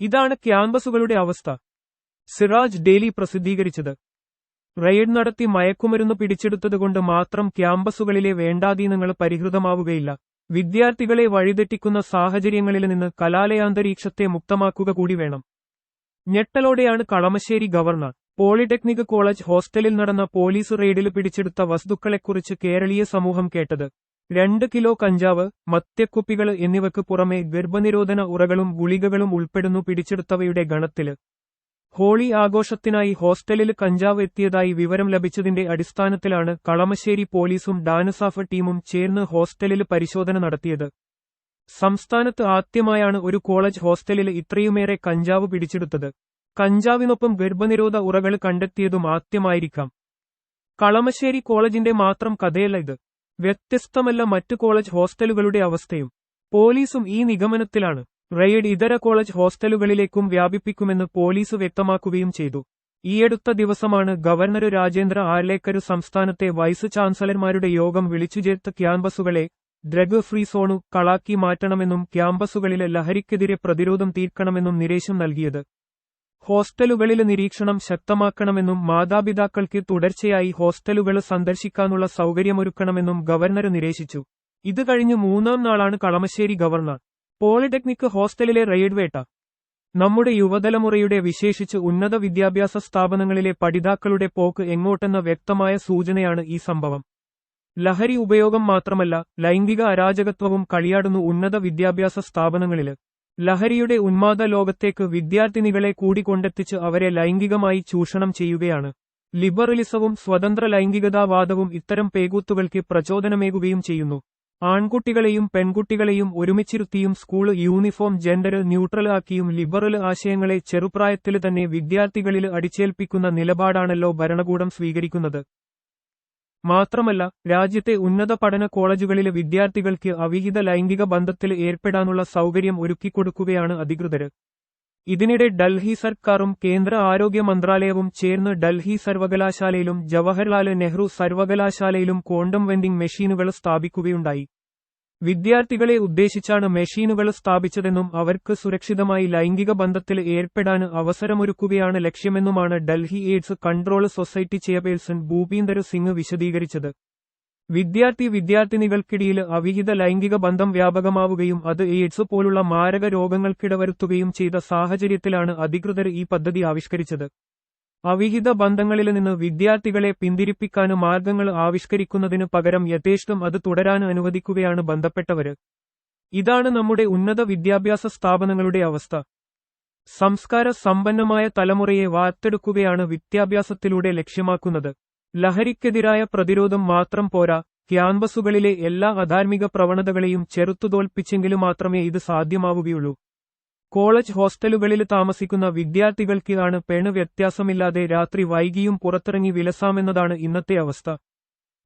ഇതാണ് ക്യാമ്പസുകളുടെ അവസ്ഥ. സിറാജ് ഡെയിലി പ്രസിദ്ധീകരിച്ചത്. റെയ്ഡ് നടത്തി മയക്കുമരുന്ന് പിടിച്ചെടുത്തതുകൊണ്ട് മാത്രം ക്യാമ്പസുകളിലെ വേണ്ടാധീനങ്ങൾ പരിഹൃതമാവുകയില്ല. വിദ്യാർത്ഥികളെ വഴിതെറ്റിക്കുന്ന സാഹചര്യങ്ങളിൽ നിന്ന് കലാലയാന്തരീക്ഷത്തെ മുക്തമാക്കുക കൂടി വേണം. ഞെട്ടലോടെയാണ് കളമശ്ശേരി ഗവർണർ. പോളിടെക്നിക് കോളേജ് ഹോസ്റ്റലിൽ നടന്ന പോലീസ് റെയ്ഡിൽ പിടിച്ചെടുത്ത വസ്തുക്കളെക്കുറിച്ച് കേരളീയ സമൂഹം കേട്ടത്. രണ്ട് കിലോ കഞ്ചാവ് മത്യക്കുപ്പികൾ എന്നിവയ്ക്ക് പുറമെ ഗർഭനിരോധന ഉറകളും ഗുളികകളും ഉൾപ്പെടുന്നു പിടിച്ചെടുത്തവയുടെ ഗണത്തിൽ. ഹോളി ആഘോഷത്തിനായി ഹോസ്റ്റലിൽ കഞ്ചാവ് എത്തിയതായി വിവരം ലഭിച്ചതിന്റെ അടിസ്ഥാനത്തിലാണ് കളമശ്ശേരി പോലീസും ഡാനസാഫ് ടീമും ചേർന്ന് ഹോസ്റ്റലിൽ പരിശോധന നടത്തിയത്. സംസ്ഥാനത്ത് ആദ്യമായാണ് ഒരു കോളേജ് ഹോസ്റ്റലിൽ ഇത്രയുമേറെ കഞ്ചാവ് പിടിച്ചെടുത്തത്. കഞ്ചാവിനൊപ്പം ഗർഭനിരോധ ഉറകൾ കണ്ടെത്തിയതും ആദ്യമായിരിക്കാം. കളമശ്ശേരി കോളേജിന്റെ മാത്രം കഥയല്ല ഇത്. വ്യത്യസ്തമല്ല മറ്റു കോളേജ് ഹോസ്റ്റലുകളുടെ അവസ്ഥയും. പോലീസും ഈ നിഗമനത്തിലാണ്. റെയ്ഡ് ഇതര കോളേജ് ഹോസ്റ്റലുകളിലേക്കും വ്യാപിപ്പിക്കുമെന്ന് പോലീസ് വ്യക്തമാക്കുകയും ചെയ്തു. ഈയടുത്ത ദിവസമാണ് ഗവർണർ രാജേന്ദ്ര ആർലേക്കരു സംസ്ഥാനത്തെ വൈസ് ചാൻസലർമാരുടെ യോഗം വിളിച്ചുചേർത്ത ക്യാമ്പസുകളെ ഡ്രഗ് ഫ്രീ സോണു കളാക്കി മാറ്റണമെന്നും ക്യാമ്പസുകളിലെ ലഹരിക്കെതിരെ പ്രതിരോധം തീർക്കണമെന്നും നിർദ്ദേശം നൽകിയത്. ഹോസ്റ്റലുകളിലെ നിരീക്ഷണം ശക്തമാക്കണമെന്നും മാതാപിതാക്കൾക്ക് തുടർച്ചയായി ഹോസ്റ്റലുകൾ സന്ദർശിക്കാനുള്ള സൗകര്യമൊരുക്കണമെന്നും ഗവർണർ നിരേശിച്ചു. ഇത് കഴിഞ്ഞ് മൂന്നാം നാളാണ് കളമശ്ശേരി ഗവർണർ. പോളിടെക്നിക് ഹോസ്റ്റലിലെ റെയ്ഡ് വേട്ട നമ്മുടെ യുവതലമുറയുടെ വിശേഷിച്ച് ഉന്നത വിദ്യാഭ്യാസ സ്ഥാപനങ്ങളിലെ പഠിതാക്കളുടെ പോക്ക് എങ്ങോട്ടെന്ന വ്യക്തമായ സൂചനയാണ് ഈ സംഭവം. ലഹരി ഉപയോഗം മാത്രമല്ല ലൈംഗിക അരാജകത്വവും കളിയാടുന്നു ഉന്നത വിദ്യാഭ്യാസ സ്ഥാപനങ്ങളിൽ. ലഹരിയുടെ ഉന്മാദ ലോകത്തേക്ക് വിദ്യാർത്ഥിനികളെ കൂടി കൊണ്ടെത്തിച്ച് അവരെ ലൈംഗികമായി ചൂഷണം ചെയ്യുകയാണ്. ലിബറലിസവും സ്വതന്ത്ര ലൈംഗികതാവാദവും ഇത്തരം പേകൂത്തുകൾക്ക് പ്രചോദനമേകുകയും ചെയ്യുന്നു. ആൺകുട്ടികളെയും പെൺകുട്ടികളെയും ഒരുമിച്ചിരുത്തിയും സ്കൂൾ യൂണിഫോം ജെൻഡർ ന്യൂട്രൽ ആക്കിയും ലിബറൽ ആശയങ്ങളെ ചെറുപ്രായത്തിൽ തന്നെ വിദ്യാർത്ഥികളിൽ അടിച്ചേൽപ്പിക്കുന്ന നിലപാടാണല്ലോ ഭരണകൂടം സ്വീകരിക്കുന്നത്. മാത്രമല്ല രാജ്യത്തെ ഉന്നത പഠന കോളേജുകളിലെ വിദ്യാർത്ഥികൾക്ക് അവിഹിത ലൈംഗിക ബന്ധത്തിൽ ഏർപ്പെടാനുള്ള സൗകര്യം ഒരുക്കിക്കൊടുക്കുകയാണ് അധികൃതർ. ഇതിനിടെ ഡൽഹി സർക്കാരും കേന്ദ്ര ആരോഗ്യ മന്ത്രാലയവും ചേർന്ന് ഡൽഹി സർവകലാശാലയിലും ജവഹർലാൽ നെഹ്റു സർവകലാശാലയിലും കോണ്ടം വെൻഡിംഗ് മെഷീനുകൾ സ്ഥാപിക്കുകയുണ്ടായി. വിദ്യാർത്ഥികളെ ഉദ്ദേശിച്ചാണ് മെഷീനുകൾ സ്ഥാപിച്ചതെന്നും അവർക്ക് സുരക്ഷിതമായി ലൈംഗിക ബന്ധത്തിൽ ഏർപ്പെടാൻ അവസരമൊരുക്കുകയാണ് ലക്ഷ്യമെന്നുമാണ് Delhi AIDS control society chairperson Bhupinder Singh വിശദീകരിച്ചത്. വിദ്യാർത്ഥി വിദ്യാർത്ഥിനികൾക്കിടയിൽ അവിഹിത ലൈംഗിക ബന്ധം വ്യാപകമാവുകയും അത് എയ്ഡ്സ് പോലുള്ള മാരക രോഗങ്ങൾക്കിടവരുത്തുകയും ചെയ്ത സാഹചര്യത്തിലാണ് അധികൃതർ ഈ പദ്ധതി ആവിഷ്കരിച്ചത്. അവിഹിത ബന്ധങ്ങളിൽ നിന്ന് വിദ്യാർത്ഥികളെ പിന്തിരിപ്പിക്കാന് മാർഗങ്ങൾ ആവിഷ്കരിക്കുന്നതിനു പകരം യഥേഷ്ടം അത് തുടരാൻ അനുവദിക്കുകയാണ് ബന്ധപ്പെട്ടവര്. ഇതാണ് നമ്മുടെ ഉന്നത വിദ്യാഭ്യാസ സ്ഥാപനങ്ങളുടെ അവസ്ഥ. സംസ്കാര സമ്പന്നമായ തലമുറയെ വാർത്തെടുക്കുകയാണ് വിദ്യാഭ്യാസത്തിലൂടെ ലക്ഷ്യമാക്കുന്നത്. ലഹരിക്കെതിരായ പ്രതിരോധം മാത്രം പോരാ ക്യാമ്പസുകളിലെ എല്ലാ അധാർമിക പ്രവണതകളെയും ചെറുത്തുതോൽപ്പിച്ചെങ്കിലും മാത്രമേ ഇത് സാധ്യമാവുകയുള്ളൂ. കോളേജ് ഹോസ്റ്റലുകളിൽ താമസിക്കുന്ന വിദ്യാർത്ഥികൾക്ക് ആണ് പെണ് വ്യത്യാസമില്ലാതെ രാത്രി വൈകിയും പുറത്തിറങ്ങി വിലസാമെന്നതാണ് ഇന്നത്തെ അവസ്ഥ.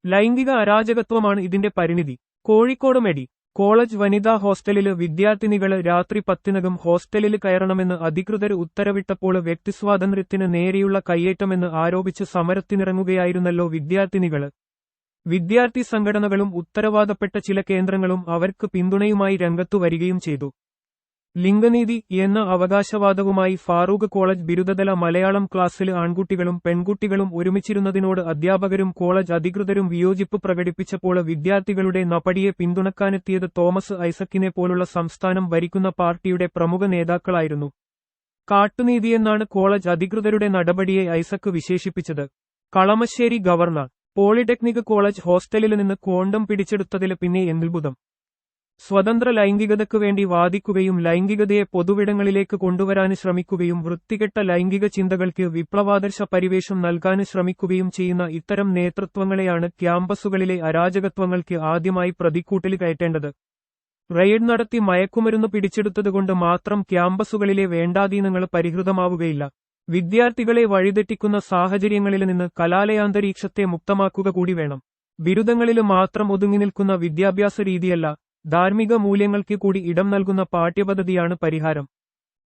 ലൈംഗിക അരാജകത്വമാണ് ഇതിന്റെ പരിണിതി. കോഴിക്കോട് മെഡി. കോളേജ് വനിതാ ഹോസ്റ്റലിൽ വിദ്യാർത്ഥിനികൾ രാത്രി പത്തിനകം ഹോസ്റ്റലിൽ കയറണമെന്ന് അധികൃതർ ഉത്തരവിട്ടപ്പോൾ വ്യക്തിസ്വാതന്ത്ര്യത്തിന് നേരെയുള്ള കയ്യേറ്റമെന്ന് ആരോപിച്ച് സമരത്തിനിറങ്ങുകയായിരുന്നല്ലോ വിദ്യാർത്ഥിനികൾ വിദ്യാർത്ഥി സംഘടനകളും ഉത്തരവാദപ്പെട്ട ചില കേന്ദ്രങ്ങളും അവർക്ക് പിന്തുണയുമായി രംഗത്തു വരികയും ചെയ്തു. ലിംഗനീതി എന്ന അവകാശവാദവുമായി ഫാറൂഖ് കോളേജ് ബിരുദതല മലയാളം ക്ലാസ്സിൽ ആൺകുട്ടികളും പെൺകുട്ടികളും ഒരുമിച്ചിരുന്നതിനോട് അധ്യാപകരും കോളേജ് അധികൃതരും വിയോജിപ്പ് പ്രകടിപ്പിച്ചപ്പോൾ വിദ്യാർത്ഥികളുടെ നപടിയെ പിന്തുണക്കാനെത്തിയത് തോമസ് ഐസക്കിനെ പോലുള്ള സംസ്ഥാനം ഭരിക്കുന്ന പാർട്ടിയുടെ പ്രമുഖ നേതാക്കളായിരുന്നു. കാട്ടുനീതിയെന്നാണ് കോളേജ് അധികൃതരുടെ നടപടിയെ ഐസക്ക് വിശേഷിപ്പിച്ചത്. കളമശ്ശേരി ഗവർണർ പോളിടെക്നിക് കോളേജ് ഹോസ്റ്റലിൽ നിന്ന് കോണ്ടം പിടിച്ചെടുത്തതിൽ പിന്നെ എന്തുൽബുധം സ്വതന്ത്ര ലൈംഗികതയ്ക്കു വേണ്ടി വാദിക്കുകയും ലൈംഗികതയെ പൊതുവിടങ്ങളിലേക്ക് കൊണ്ടുവരാൻ ശ്രമിക്കുകയും വൃത്തികെട്ട ലൈംഗിക ചിന്തകൾക്ക് വിപ്ലവാദർശ പരിവേഷം നൽകാൻ ശ്രമിക്കുകയും ചെയ്യുന്ന ഇത്തരം നേതൃത്വങ്ങളെയാണ് ക്യാമ്പസുകളിലെ അരാജകത്വങ്ങൾക്ക് ആദ്യമായി പ്രതിക്കൂട്ടിൽ കയറ്റേണ്ടത്. റെയ്ഡ് നടത്തി മയക്കുമരുന്ന് പിടിച്ചെടുത്തതുകൊണ്ട് മാത്രം ക്യാമ്പസുകളിലെ വേണ്ടാധീനങ്ങൾ പരിഹൃതമാവുകയില്ല. വിദ്യാർത്ഥികളെ വഴിതെറ്റിക്കുന്ന സാഹചര്യങ്ങളിൽ നിന്ന് കലാലയാന്തരീക്ഷത്തെ മുക്തമാക്കുക കൂടി വേണം. ബിരുദങ്ങളിൽ മാത്രം ഒതുങ്ങി നിൽക്കുന്ന വിദ്യാഭ്യാസ രീതിയല്ല ധാർമ്മിക മൂല്യങ്ങൾക്ക് കൂടി ഇടം നൽകുന്ന പാഠ്യപദ്ധതിയാണ് പരിഹാരം.